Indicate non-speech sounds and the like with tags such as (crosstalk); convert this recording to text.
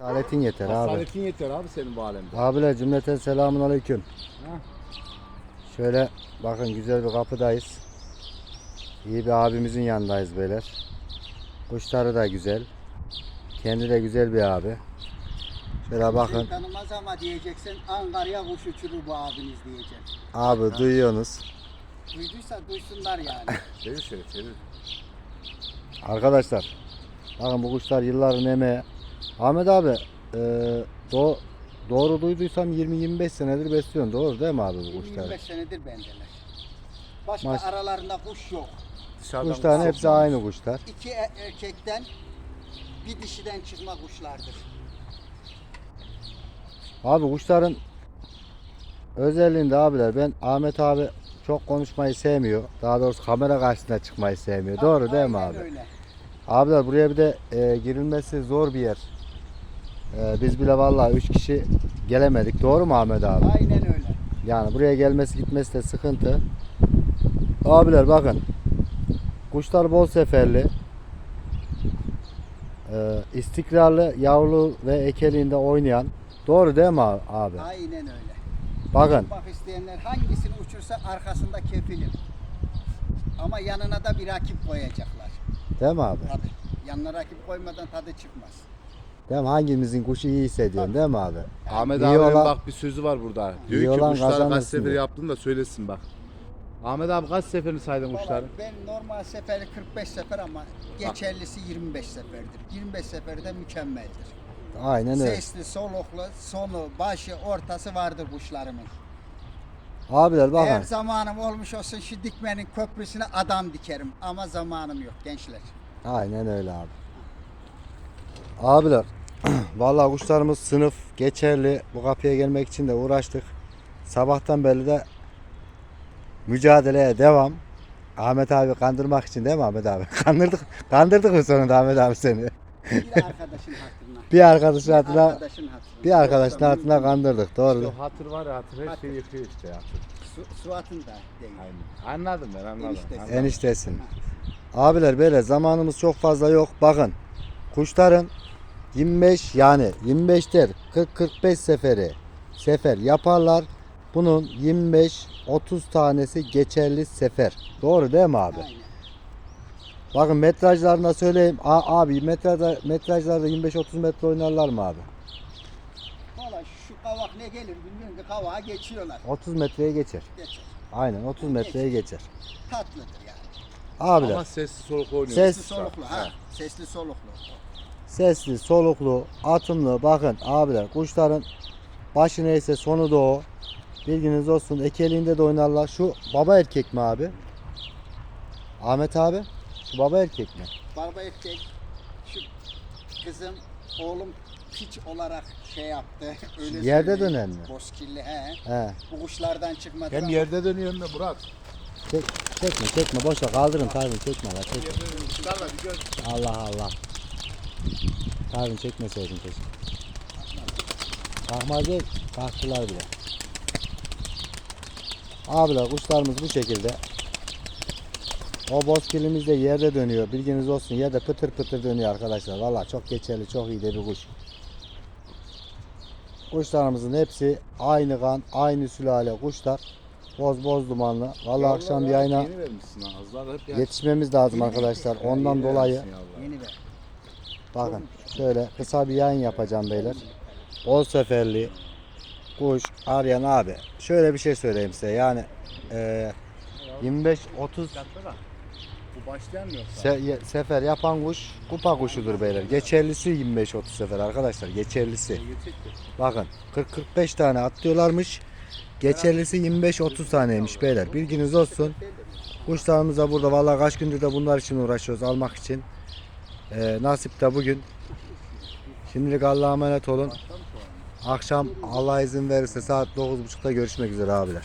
Aletin yeter abi. Asaletin yeter abi senin bu alemde. Abiler cümleten selamun aleyküm. Şöyle bakın güzel bir kapıdayız. İyi bir abimizin yanındayız beyler. Kuşları da güzel. Kendi de güzel bir abi. Şöyle bakın tanımaz ama diyeceksin Ankara'ya kuş uçurur bu abiniz diyeceksin. abi duyuyorsunuz. Duyduysa duysunlar yani. (laughs) Çevir şöyle çevir. Arkadaşlar bakın bu kuşlar yılların emeği. Ahmet abi e, do- doğru duyduysam 20-25 senedir besliyorsun. Doğru değil mi abi bu kuşları? 25 senedir bendeler. Başka Maş- aralarında kuş yok. Dışarıdan kuş hepsi sokmamış. aynı kuşlar. İki e- erkekten bir dişiden çıkma kuşlardır. Abi kuşların özelliğinde abiler ben Ahmet abi çok konuşmayı sevmiyor. Daha doğrusu kamera karşısına çıkmayı sevmiyor. Doğru değil mi Aynen abi? Öyle. Abiler buraya bir de e, girilmesi zor bir yer. E, biz bile vallahi 3 kişi gelemedik. Doğru mu Ahmet abi? Aynen öyle. Yani buraya gelmesi gitmesi de sıkıntı. Abiler bakın. Kuşlar bol seferli. E, istikrarlı yavru ve ekeliğinde oynayan. Doğru değil mi abi? Aynen öyle. Bakın. Bak isteyenler hangisini uçursa arkasında kefilim. Ama yanına da bir rakip koyacaklar. Değil mi abi? Tabii. Yanına rakip koymadan tadı çıkmaz. Değil mi? Hangimizin kuşu iyi hissediyorsun değil mi abi? Ahmet İyi abinin olan- bak bir sözü var burada. İyi Diyor ki olan kuşları kaç kazanırsın sefer diyor. yaptın da söylesin bak. Ahmet abi kaç seferini saydın Valla kuşları? Ben normal seferi 45 sefer ama geçerlisi 25 seferdir. 25 seferde mükemmeldir. Aynen öyle. Sesli, soluklu, sonu, başı, ortası vardır kuşlarımın. Abiler Eğer bakın. zamanım olmuş olsun şu dikmenin köprüsüne adam dikerim ama zamanım yok gençler. Aynen öyle abi. Abiler. (clears throat) Vallahi kuşlarımız sınıf geçerli. Bu kapıya gelmek için de uğraştık. Sabahtan beri de mücadeleye devam. Ahmet abi kandırmak için değil mi Ahmet abi? (laughs) Kandırdık. Kandırdık mı sonunda Ahmet abi seni? Bir arkadaşın hatırına. (laughs) Bir arkadaşın hatırına arkadaşın hatırına. bir arkadaşın hatırına kandırdık. Doğru. İşte o hatır var ya hatır her şeyi yıkıyor işte hatır. Su, Suat'ın da değil. Aynen. Anladım ben anladım. Eniştesi. anladım. Eniştesin. Abiler böyle zamanımız çok fazla yok. Bakın kuşların 25 yani 25'ter 40-45 seferi sefer yaparlar. Bunun 25-30 tanesi geçerli sefer. Doğru değil mi abi? Aynen. Bakın metrajlarına söyleyeyim. A- abi metrajda, metrajlarda 25-30 metre oynarlar mı abi? Valla şu kavak ne gelir bilmiyorum ki kavağa geçiyorlar. 30 metreye geçer. Geçer. Aynen 30 metreye geçer. Tatlıdır yani. Abiler Ama sessiz soluk oynuyor. Ses- Sesli soluklu ha. Sesli soluklu. Sesli, soluklu, atımlı bakın abiler kuşların başı neyse sonu da o. Bilginiz olsun ekeliğinde de oynarlar. Şu baba erkek mi abi? Ahmet abi şu baba erkek mi? Barba erkek şu kızım oğlum piç olarak şey yaptı. (laughs) Öyle Yerde dönen mi? Bozkirli he. He. Bu kuşlardan çıkmadı. Hem ama yerde dönüyor hem de Murat. Çek, çekme çekme boşa kaldırın Tarvin çekme la çekme. Allah Allah. Tarvin çekmeseydin keşke. Kalkmaz kalktılar bile. Abiler kuşlarımız bu şekilde. O bozkirimiz de yerde dönüyor. Bilginiz olsun yerde pıtır pıtır dönüyor arkadaşlar. Valla çok geçerli çok iyi de bir kuş. Kuşlarımızın hepsi aynı kan, aynı sülale kuşlar. Boz boz dumanlı. Valla akşam yayına yetişmemiz lazım arkadaşlar. Ondan dolayı. Yeni ver. Bakın şöyle kısa bir yayın yapacağım beyler. Bol seferli kuş arayan abi. Şöyle bir şey söyleyeyim size yani e, 25-30 Bu başlayan mı yoksa? se- ye- sefer yapan kuş kupa kuşudur beyler. Geçerlisi 25-30 sefer arkadaşlar geçerlisi. Bakın 40-45 tane atlıyorlarmış. Geçerlisi 25-30 taneymiş beyler. Bilginiz olsun. Kuşlarımız da burada vallahi kaç gündür de bunlar için uğraşıyoruz almak için. Ee, nasip de bugün. Şimdilik Allah'a emanet olun. Akşam Allah izin verirse saat 9.30'da görüşmek üzere abiler.